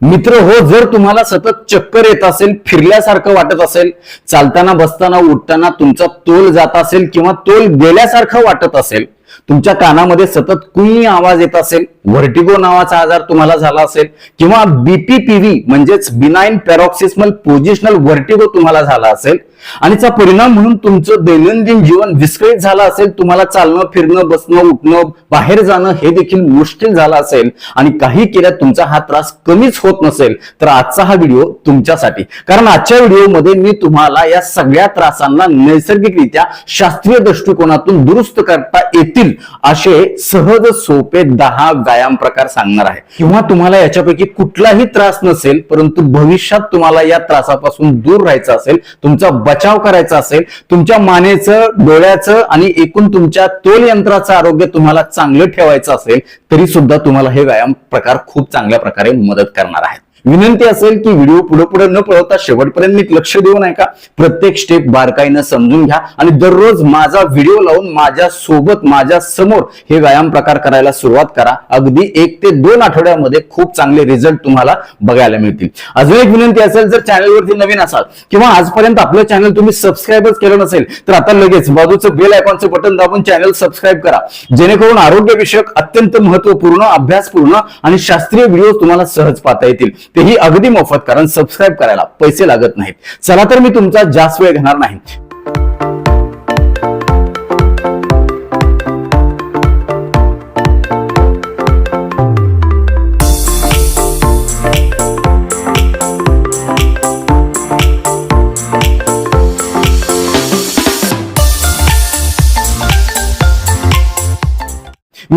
मित्र हो जर तुम्हाला सतत चक्कर येत असेल फिरल्यासारखं वाटत असेल चालताना बसताना उठताना तुमचा तोल जात असेल किंवा तोल गेल्यासारखं वाटत असेल तुमच्या कानामध्ये सतत कुणी आवाज येत असेल व्हर्टिगो नावाचा आजार तुम्हाला झाला असेल किंवा बीपीपीव्ही म्हणजेच बिनाईन पॅरॉक्सिस्मल पोझिशनल व्हर्टिगो तुम्हाला झाला असेल आणि त्याचा परिणाम म्हणून तुमचं दैनंदिन जीवन विस्कळीत झालं असेल तुम्हाला चालणं फिरणं बसणं उठणं बाहेर जाणं हे देखील मुश्किल झालं असेल आणि काही केल्यात तुमचा हा त्रास कमीच होत नसेल तर आजचा हा व्हिडिओ तुमच्यासाठी. कारण आजच्या व्हिडिओमध्ये मी तुम्हाला या सगळ्या त्रासांना नैसर्गिकरित्या शास्त्रीय दृष्टिकोनातून दुरुस्त करता येतील असे सहज सोपे दहा व्यायाम प्रकार सांगणार आहे. किंवा तुम्हाला याच्यापैकी कुठलाही त्रास नसेल परंतु भविष्यात तुम्हाला या त्रासापासून दूर राहायचं असेल तुमचा बचाव करायचा असेल तुमच्या मानेचं डोळ्याचं आणि एकूण तुमच्या तोल यंत्राचं आरोग्य तुम्हाला चांगलं ठेवायचं असेल तरी सुद्धा तुम्हाला हे व्यायाम प्रकार खूप चांगल्या प्रकारे मदत करणार आहेत. विनंती असेल की व्हिडिओ पुढे पुढे न पळवता शेवटपर्यंत नीट लक्ष देऊ नये का प्रत्येक स्टेप बारकाईनं समजून घ्या आणि दररोज माझा व्हिडिओ लावून माझ्या सोबत माझ्यासमोर हे व्यायाम प्रकार करायला सुरुवात करा. अगदी एक ते दोन आठवड्यामध्ये खूप चांगले रिझल्ट तुम्हाला बघायला मिळतील. अजून एक विनंती असेल जर चॅनलवरती नवीन असाल किंवा आजपर्यंत आपलं चॅनल तुम्ही सबस्क्राईबच केलं नसेल तर आता लगेच बाजूचं बेल आयकॉनचं बटन दाबून चॅनल सबस्क्राईब करा. जेणेकरून आरोग्यविषयक अत्यंत महत्त्वपूर्ण अभ्यासपूर्ण आणि शास्त्रीय व्हिडिओ तुम्हाला सहज पाहता येतील. तेही अगदी मोफत कारण सबस्क्राईब करायला पैसे लागत नाहीत. चला तर मी तुमचा जास्त वेळ घेणार नाही.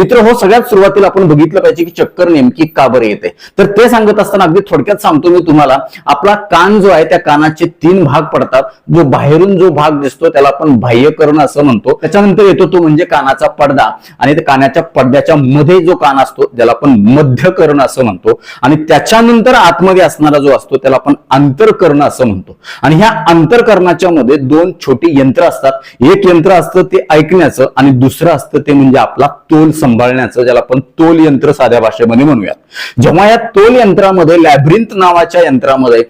मित्र हो सगळ्यात सुरुवातीला आपण बघितलं पाहिजे की चक्कर नेमकी का बरं येते? तर ते सांगत असताना अगदी थोडक्यात सांगतो मी तुम्हाला आपला कान जो आहे त्या कानाचे तीन भाग पडतात. जो बाहेरून जो भाग दिसतो त्याला आपण बाह्यकरण असं म्हणतो. त्याच्यानंतर येतो तो म्हणजे कानाचा पडदा. आणि त्या कानाच्या पडद्याच्या मध्ये जो कान असतो त्याला आपण मध्यकरण असं म्हणतो. आणि त्याच्यानंतर आतमध्ये असणारा जो असतो त्याला आपण अंतरकर्ण असं म्हणतो. आणि ह्या अंतरकरणाच्या मध्ये दोन छोटी यंत्र असतात. एक यंत्र असतं ते ऐकण्याचं आणि दुसरं असतं ते म्हणजे आपला तोल सांभाळण्याचं ज्याला आपण तोल यंत्र साध्या भाषेमध्ये म्हणूयात. जेव्हा या तोल यंत्रामध्ये लॅब्रिंथ नावाच्या यंत्रामध्ये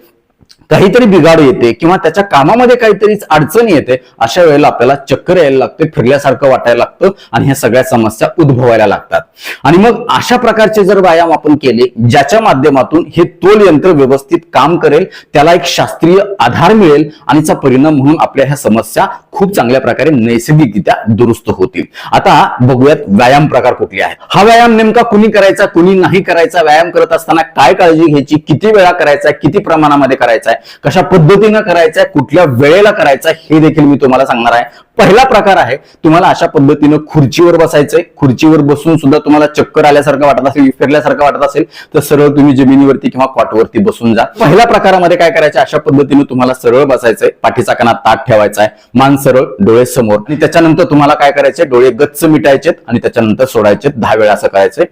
काहीतरी बिघाड येते किंवा त्याच्या कामामध्ये काहीतरी अडचण येते अशा वेळेला आपल्याला चक्कर यायला लागते फिरल्यासारखं वाटायला लागतं आणि ह्या सगळ्या समस्या उद्भवायला लागतात. आणि मग अशा प्रकारचे जर व्यायाम आपण केले ज्याच्या माध्यमातून हे तोल यंत्र व्यवस्थित काम करेल त्याला एक शास्त्रीय आधार मिळेल आणि त्याचा परिणाम म्हणून आपल्या ह्या समस्या खूप चांगल्या प्रकारे नैसर्गिकरित्या दुरुस्त होतील. आता बघूयात व्यायाम प्रकार कुठले आहेत. हा व्यायाम नेमका कुणी करायचा कुणी नाही करायचा व्यायाम करत असताना काय काळजी घ्यायची किती वेळा करायचा किती प्रमाणामध्ये करायचा आहे कशा पद्धतीनं करायचंय कुठल्या वेळेला करायचा हे देखील मी तुम्हाला सांगणार आहे. पहिला प्रकार आहे तुम्हाला अशा पद्धतीनं खुर्चीवर बसायचंय. खुर्चीवर बसून सुद्धा तुम्हाला चक्कर आल्यासारखं वाटत असेल फिरल्यासारखं वाटत असेल तर सरळ तुम्ही जमिनीवरती किंवा कॉटवरती बसून जा. पहिल्या प्रकारामध्ये काय करायचं अशा पद्धतीनं तुम्हाला सरळ बसायचंय पाठीचा कणा ताट ठेवायचा आहे मान सरळ डोळे समोर. आणि त्याच्यानंतर तुम्हाला काय करायचंय डोळे गच्च मिटायचेत आणि त्याच्यानंतर सोडायचे दहा वेळा असं करायचंय.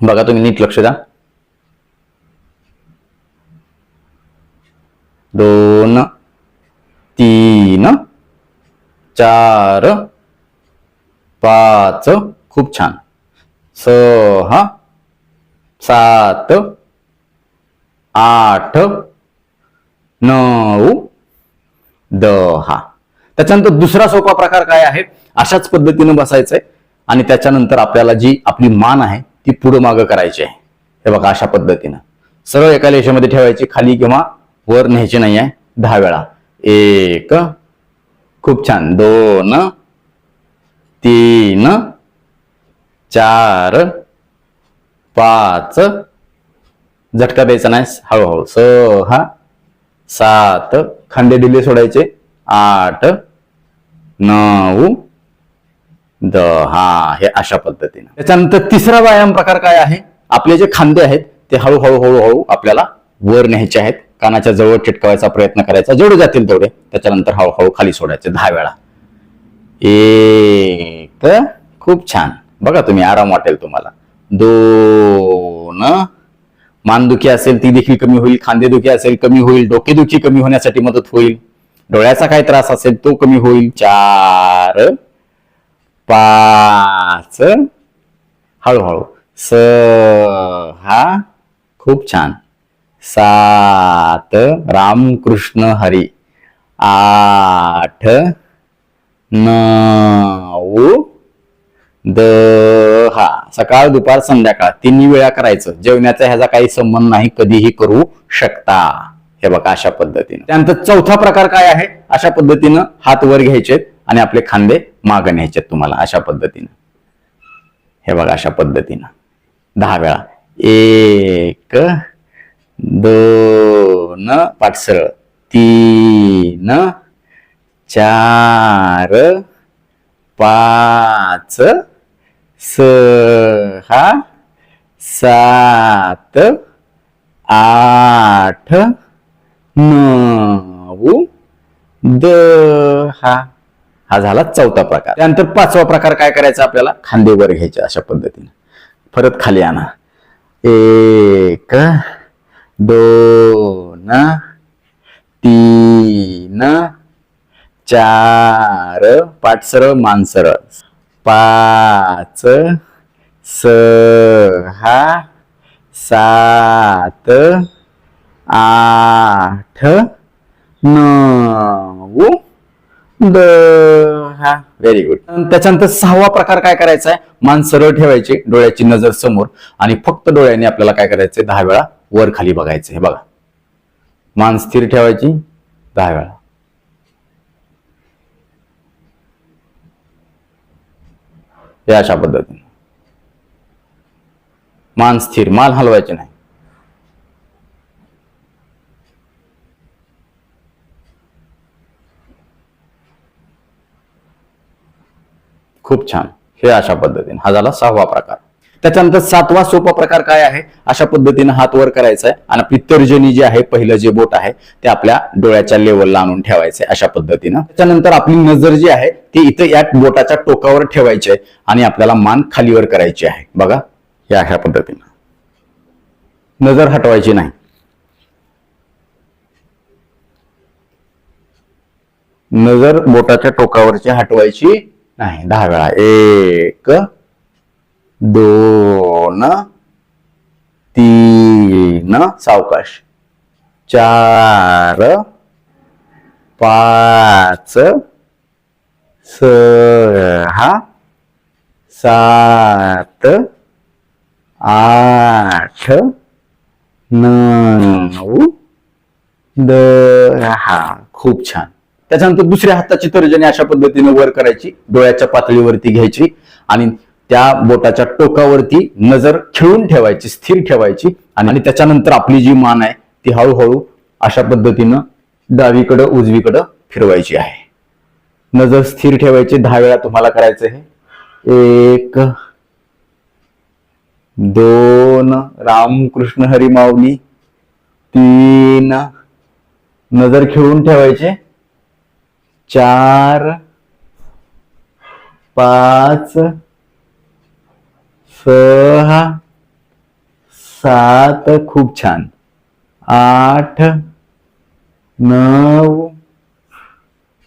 बघा तुम्ही नीट लक्ष द्या. दोन तीन चार पाच. खूप छान. सहा सात आठ नऊ दहा. त्याच्यानंतर दुसरा सोपा प्रकार काय आहे? अशाच पद्धतीनं बसायचंय आणि त्याच्यानंतर आपल्याला जी आपली मान आहे ती पुढं मागं करायची आहे. हे बघा अशा पद्धतीनं. सरळ एका लेशामध्ये ठेवायची खाली किंवा वर न्यायची नाही आहे दहा वेळा. एक. खूप छान. दोन. तीन. चार. पाच. झटका द्यायचा नाही हळूहळू. सहा. सात. खांदे दिले सोडायचे. आठ. नऊ. दहा. हे अशा पद्धतीने. त्याच्यानंतर तिसरा व्यायाम प्रकार काय आहे? आपले जे खांदे आहेत ते हळूहळू हळूहळू आपल्याला वर न्यायचे आहेत. कानाच्या जवळ चिटकवायचा प्रयत्न करायचा. जेवढे जातील तेवढे. त्याच्यानंतर हळूहळू खाली सोडायचे दहा वेळा. एक खूप छान. बघा तुम्ही आराम वाटेल तुम्हाला. दोन. मानदुखी असेल ती देखील कमी होईल. खांदेदुखी असेल कमी होईल. डोकेदुखी कमी होण्यासाठी मदत होईल. डोळ्याचा काय त्रास असेल तो कमी होईल. चार पाच. हळूहळू. सहा. खूप छान. सात रामकृष्ण हरी. आठ नऊ दहा. सकाळ दुपार संध्याकाळ. तिन्ही वेळा करायचं. जेवण्याचा ह्याचा काही संबंध नाही. कधीही करू शकता. हे बघा अशा पद्धतीने. त्यानंतर चौथा प्रकार काय आहे? अशा पद्धतीनं हात वर घ्यायचेत आणि आपले खांदे माग न्यायचेत तुम्हाला. अशा पद्धतीनं. हे बघा अशा पद्धतीनं. दहा वेळा. एक दोन पाठसरळ तीन चार पाच सहा सात आठ नऊ दहा. हा झाला चौथा प्रकार. त्यानंतर पाचवा प्रकार काय करायचा आपल्याला? खांदेवर घ्यायचा घ्यायचे अशा पद्धतीने. परत खाली आणा. एक दोन तीन चार पाठ सरळ मान सरळ. पाच सहा सात आठ नऊ दहा. व्हेरी गुड त्याच्यानंतर सहावा प्रकार काय करायचा आहे मान सरळ ठेवायची डोळ्याची नजर समोर. आणि फक्त डोळ्याने आपल्याला काय करायचंय? दहा वेळा वर खाली बघायचं हे बघा. मान स्थिर ठेवायची दहा वेळा. हे अशा पद्धतीने. मान स्थिर मान हलवायचे नाही. खूप छान. हे अशा पद्धतीने. हा झाला सहावा प्रकार. त्याच्यानंतर सातवा सोपा प्रकार काय आहे? अशा पद्धतीने हात वर करायचा आहे आणि आपली तर्जनी जी आहे पहिलं जे बोट आहे ते आपल्या डोळ्याच्या लेवलला आणून ठेवायचं आहे अशा पद्धतीनं. त्याच्यानंतर आपली नजर जी आहे ती इथं या बोटाच्या टोकावर ठेवायची आहे आणि आपल्याला मान खालीवर करायची आहे. बघा या अशा पद्धतीनं. नजर हटवायची नाही. नजर बोटाच्या टोकावरची हटवायची नाही. दहा वेळा. एक दोन तीन सावकाश. चार पाच सहा सात आठ नऊ दहा. खूप छान. त्याच्यानंतर दुसऱ्या हाताची तर्जनी अशा पद्धतीने वर करायची डोळ्याच्या पातळीवरती घ्यायची आणि त्या बोटाच्या टोकावरती नजर खिळून ठेवायची स्थिर ठेवायची आणि त्याच्यानंतर आपली जी मान आहे ती हळूहळू अशा पद्धतीनं डावीकडं उजवीकडं फिरवायची आहे. नजर स्थिर ठेवायची. दहा वेळा तुम्हाला करायचं आहे एक दोन रामकृष्ण हरी माऊली. तीन नजर खिळून ठेवायचे. चार पाच सहा सात खूप छान. आठ नऊ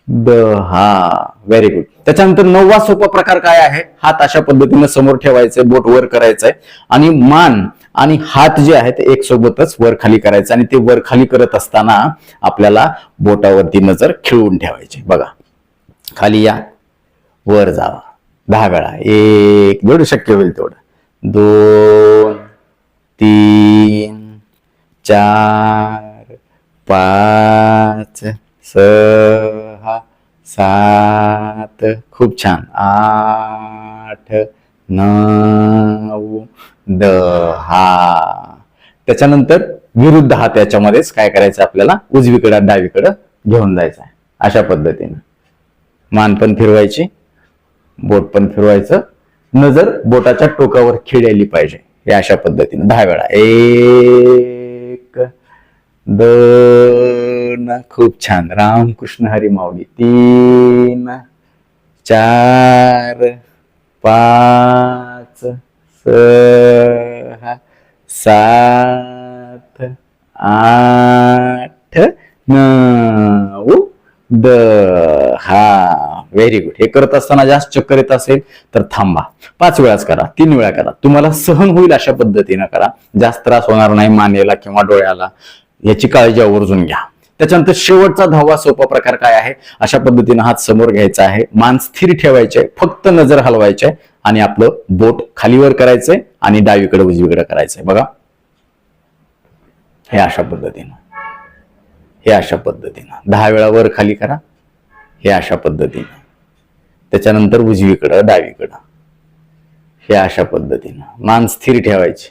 दहा. व्हेरी गुड त्याच्यानंतर नववा सोपा प्रकार काय आहे? हात अशा पद्धतीने समोर ठेवायचे बोट वर करायचंय. आणि मान आणि हात जे आहेत एक सोबतच वर खाली करायचं. आणि ते वर खाली करत असताना आपल्याला बोटावरती नजर खिळवून ठेवायची. बघा. खाली या. वर जावा. दहा वेळा. एक. जेवढं शक्य होईल तेवढं. दोन तीन चार पाच सहा सात. खूप छान. आठ नऊ दहा. त्याच्यानंतर विरुद्ध हात याच्यामध्येच काय करायचं आपल्याला? उजवीकडं डावीकडं घेऊन जायचं आहे. अशा पद्धतीनं. मान पण फिरवायची बोट पण फिरवायचं. नजर बोटाच्या टोकावर खिळलेली पाहिजे. हे अशा पद्धतीने. दहा वेळा. एक दोन. खूप छान. रामकृष्ण हरी माऊली. तीन चार पाच सहा सात आठ नऊ दहा. व्हेरी गुड हे करत असताना जास्त चक्कर येत असेल तर थांबा. पाच वेळाच करा तीन वेळा करा. तुम्हाला सहन होईल अशा पद्धतीनं करा. जास्त त्रास होणार नाही मानेला किंवा डोळ्याला. याची काळजी आवर्जून घ्या. त्याच्यानंतर शेवटचा दहावा सोपा प्रकार काय आहे? अशा पद्धतीनं हात समोर घ्यायचा आहे. मान स्थिर ठेवायचे फक्त नजर हलवायचे आणि आपलं बोट खालीवर करायचंय आणि डावीकडे उजवीकडे करायचंय बघा. हे अशा पद्धतीनं. हे अशा पद्धतीनं. दहा वेळा वर खाली करा. हे अशा पद्धतीनं. त्याच्यानंतर उजवीकडं डावीकडं. हे अशा पद्धतीनं. मान स्थिर ठेवायची.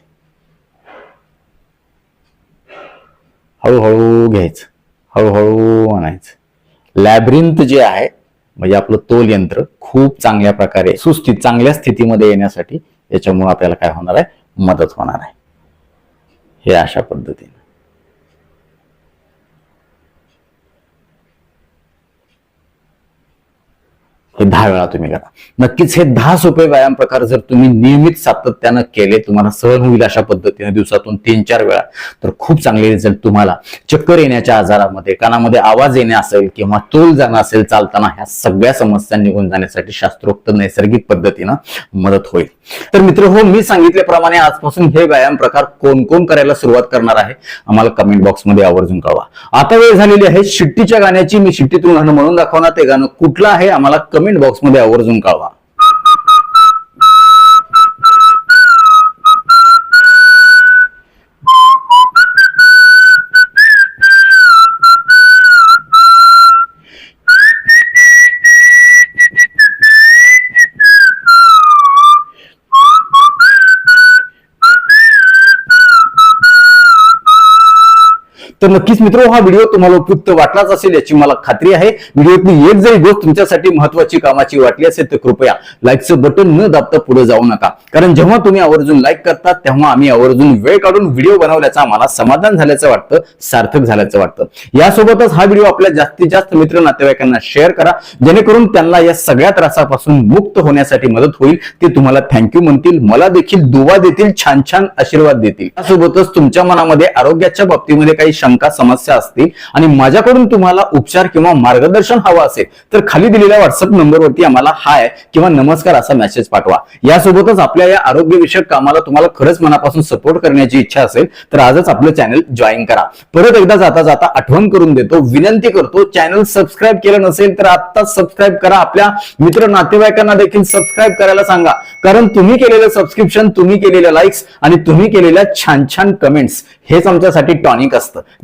हळूहळू घ्यायचं. हळूहळू आणायचं. लॅब्रिंथ जे आहे म्हणजे आपलं तोल यंत्र खूप चांगल्या प्रकारे सुस्थित चांगल्या स्थितीमध्ये येण्यासाठी याच्यामुळे आपल्याला काय होणार आहे? मदत होणार आहे. हे अशा पद्धतीने. हे दहा वेळा तुम्ही करा. नक्कीच हे दहा सोपे व्यायाम प्रकार जर तुम्ही नियमित सातत्यानं केले तुम्हाला सहन होईल अशा पद्धतीने दिवसातून तीन चार वेळा तर खूप चांगले रिझल्ट तुम्हाला चक्कर येण्याच्या आजारामध्ये कानामध्ये आवाज येणे असेल किंवा तोल जाणं असेल चालताना ह्या सगळ्या समस्या निघून जाण्यासाठी शास्त्रोक्त नैसर्गिक पद्धतीनं मदत होईल. तर मित्र हो मी सांगितल्याप्रमाणे आजपासून हे व्यायाम प्रकार कोण कोण करायला सुरुवात करणार आहे आम्हाला कमेंट बॉक्समध्ये आवर्जून कळवा. आता वेळ झालेली आहे शिट्टीच्या गाण्याची मी शिट्टीतून गाणं म्हणून दाखवणार ते गाणं कुठलं आहे आम्हाला कमी कमेंट बॉक्समध्ये आवर्जून कळवा. तर नक्कीच मित्र हा व्हिडिओ तुम्हाला उपयुक्त वाटलाच असेल याची मला खात्री आहे. व्हिडिओतली एक जरी गोष्ट तुमच्यासाठी महत्वाची कामाची वाटली असेल तर कृपया लाईकचं बटन न दाबता पुढे जाऊ नका. कारण जेव्हा तुम्ही आवर्जून लाईक करता तेव्हा आम्ही आवर्जून वेळ काढून व्हिडिओ बनवल्याचा आम्हाला समाधान झाल्याचं वाटतं सार्थक झाल्याचं वाटतं. यासोबतच हा व्हिडिओ आपल्या जास्तीत जास्त मित्र नातेवाईकांना शेअर करा. जेणेकरून त्यांना या सगळ्या त्रासापासून मुक्त होण्यासाठी मदत होईल. ते तुम्हाला थँक्यू म्हणतील. मला देखील दुवा देतील छान छान आशीर्वाद देतील. यासोबतच तुमच्या मनामध्ये आरोग्याच्या बाबतीमध्ये काही शंका समस्या असतील आणि माझ्याकडून तुम्हाला उपचार किंवा मार्गदर्शन हवं असेल तर खाली दिलेल्या व्हॉट्सअप नंबरवरती आम्हाला हाय किंवा नमस्कार असा मेसेज पाठवा. यासोबतच आपल्या या आरोग्यविषयक कामाला तुम्हाला खरंच मनापासून सपोर्ट करण्याची इच्छा असेल तर आजच आपलं चॅनल जॉईन करा. परत एकदा जाता जाता आठवण करून देतो विनंती करतो चॅनल सबस्क्राईब केलं नसेल तर आता सबस्क्राईब करा. आपल्या मित्र नातेवाईकांना देखील सबस्क्राईब करायला सांगा. कारण तुम्ही केलेलं सबस्क्रिप्शन तुम्ही केलेल्या लाईक्स आणि तुम्ही केलेल्या छान छान कमेंट्स हेच आमच्यासाठी टॉनिक असतं.